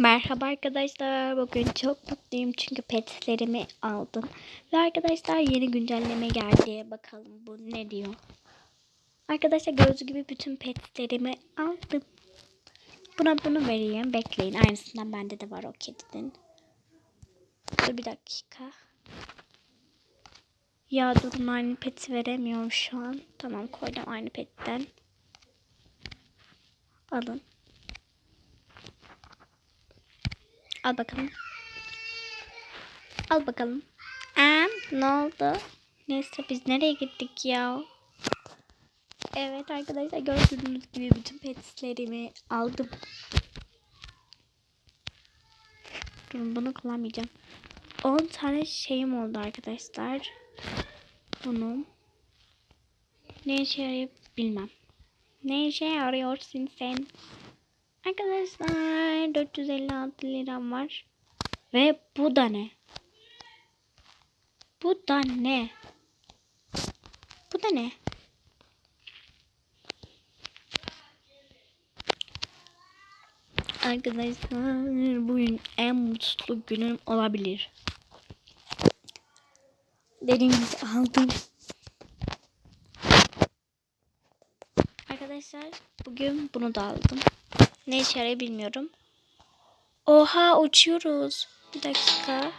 Merhaba arkadaşlar. Bugün çok mutluyum çünkü petlerimi aldım. Ve arkadaşlar yeni güncelleme geldi. Bakalım bu ne diyor. Arkadaşlar gördüğünüz gibi bütün petlerimi aldım. Buna bunu vereyim. Bekleyin. Aynısından bende de var o kedinin. Dur bir dakika. Ya durun aynı peti veremiyorum şu an. Tamam koydum aynı petten. Alın. Al bakalım. Al bakalım. Aa, ne oldu? Neyse biz nereye gittik ya? Evet arkadaşlar gördüğünüz gibi bütün petlerimi aldım. Durun bunu kullanmayacağım. 10 tane şeyim oldu arkadaşlar. Bunun ne işe yarayıp bilmem. Ne işe yarıyorsun sen? Arkadaşlar 456 liram var. Ve bu da ne? Bu da ne? Bu da ne? Arkadaşlar bugün en mutlu günüm olabilir. Dediğim gibi aldım. Arkadaşlar bugün bunu da aldım. Ne işe yarar bilmiyorum. Oha uçuyoruz. Bir dakika.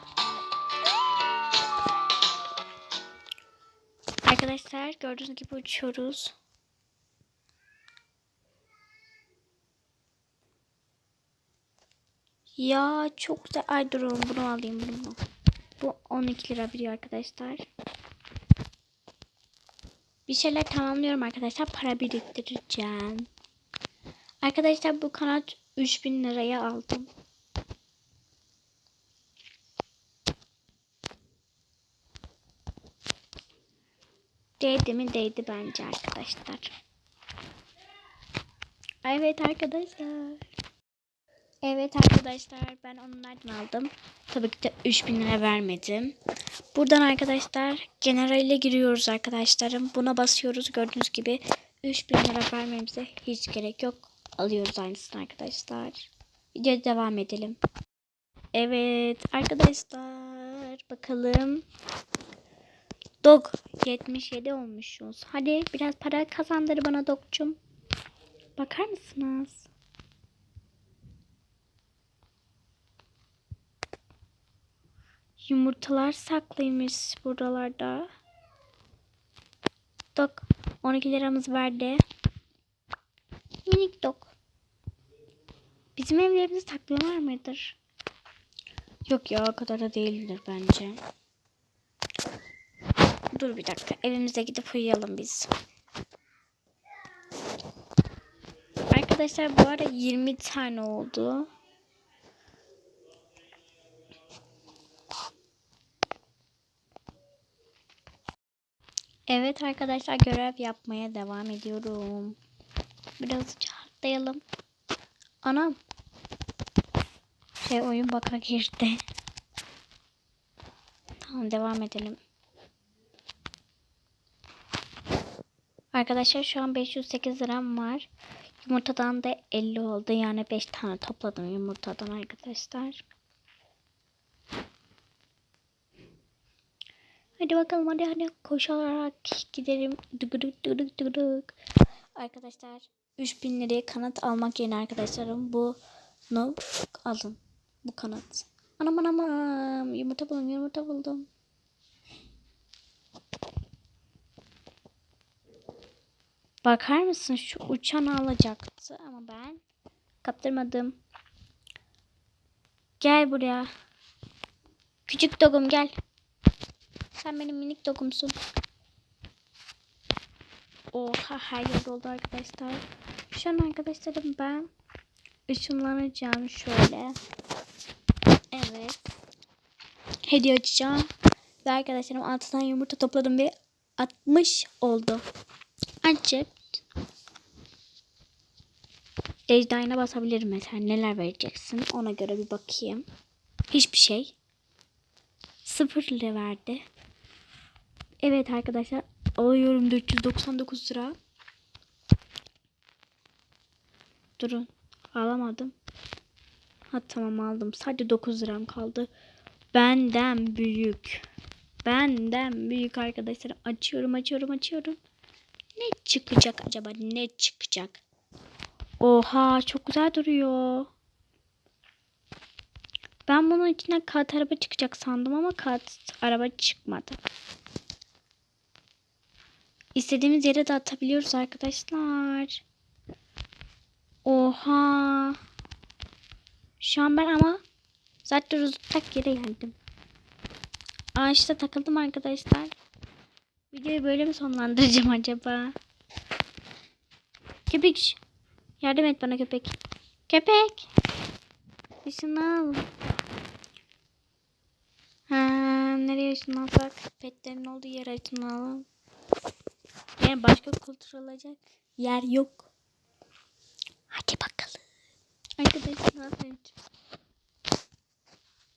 Arkadaşlar gördüğünüz gibi uçuyoruz. Ya çok güzel. Ay durun bunu alayım bunu. Bu 12 lira biliyor arkadaşlar. Bir şeyler tamamlıyorum arkadaşlar. Para biriktireceğim. Arkadaşlar bu kanat 3000 liraya aldım. Değdi mi değdi bence arkadaşlar. Evet arkadaşlar. Evet arkadaşlar ben onlardan aldım. Tabii ki de 3000 lira vermedim. Buradan arkadaşlar generale giriyoruz arkadaşlarım. Buna basıyoruz gördüğünüz gibi 3000 lira vermemize hiç gerek yok. Alıyoruz aynısını arkadaşlar. Videoya devam edelim. Evet arkadaşlar bakalım. Dog 77 olmuşuz. Hadi biraz para kazandır bana dogcum. Bakar mısınız? Yumurtalar saklıymış buralarda. Dog 12 liramız verdi. Dog. Bizim evlerimizde saklıyorlar mıdır? Yok ya o kadar da değildir bence. Dur bir dakika. Evimize gidip uyuyalım biz. Arkadaşlar bu arada 20 tane oldu. Evet arkadaşlar görev yapmaya devam ediyorum. Biraz atlayalım. Anam. Şey oyun baka girdi. Tamam devam edelim. Arkadaşlar şu an 508 liram var. Yumurtadan da 50 oldu. Yani 5 tane topladım yumurtadan arkadaşlar. Hadi bakalım hadi hadi koşarak gidelim. Dıgıdık dıgıdık dıgıdık. Arkadaşlar 3000 liraya kanat almak yerine arkadaşlarım bunu alın. Bu kanat. Anam anam anam. Yumurta buldum yumurta buldum. Bakar mısın şu uçan alacaktı ama ben kaptırmadım. Gel buraya. Küçük dogum gel. Sen benim minik dogumsun. Oha her yer oldu arkadaşlar. Şu an arkadaşlarım ben ışınlanacağım şöyle. Evet. Hediye açacağım. Ve arkadaşlarım 6 tane yumurta topladım ve 60 oldu. Açık. Ejderhine basabilirim mesela. Neler vereceksin? Ona göre bir bakayım. Hiçbir şey. Sıfır lira verdi. Evet arkadaşlar. Alıyorum 499 lira. Durun. Alamadım. Ha tamam aldım. Sadece 9 liram kaldı. Benden büyük. Benden büyük arkadaşlar. Açıyorum açıyorum açıyorum. Ne çıkacak acaba? Ne çıkacak? Oha çok güzel duruyor. Ben bunun içinden kart araba çıkacak sandım ama kart araba çıkmadı. İstediğimiz yere de atabiliyoruz arkadaşlar. Oha. Şu an ben ama zaten tak yere geldim. Ağaçta takıldım arkadaşlar. Videoyu böyle mi sonlandıracağım acaba? Köpek. Yardım et bana köpek. Köpek. Işınlan. Ha, nereye ışınlansak? Petlerin olduğu yere ışınlanalım. Yani başka kültür olacak yer yok. Hadi bakalım. Arkadaşlar.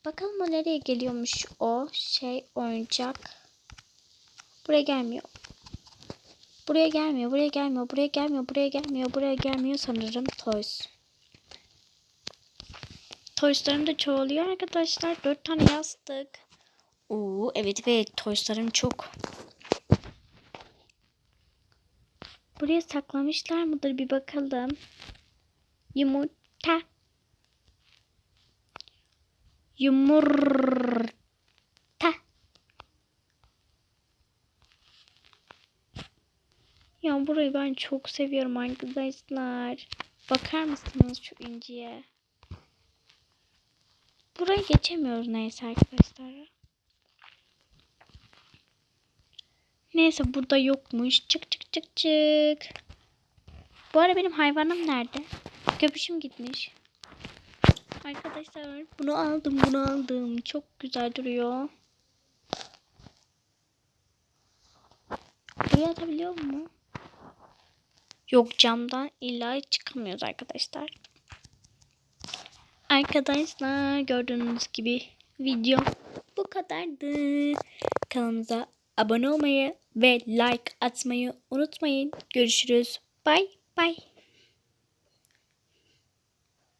Bakalım o nereye geliyormuş o şey oyuncak. Buraya gelmiyor. Buraya gelmiyor, buraya gelmiyor, buraya gelmiyor, buraya gelmiyor, buraya gelmiyor sanırım Toys. Toyslarım da çoğalıyor arkadaşlar. Dört tane yastık. Oo evet evet Toyslarım çok. Buraya saklamışlar mıdır bir bakalım. Yumurta. Yumurta. Ya burayı ben çok seviyorum arkadaşlar. Bakar mısınız şu inciye? Burayı geçemiyoruz neyse arkadaşlar. Neyse burada yokmuş. Çık çık çık çık. Bu ara benim hayvanım nerede? Köpüşüm gitmiş. Arkadaşlar bunu aldım bunu aldım. Çok güzel duruyor. Buraya atabiliyor mu? Yok camdan illa çıkamıyoruz arkadaşlar. Arkadaşlar gördüğünüz gibi video bu kadardı. Kanalımıza abone olmayı ve like atmayı unutmayın. Görüşürüz. Bye bye.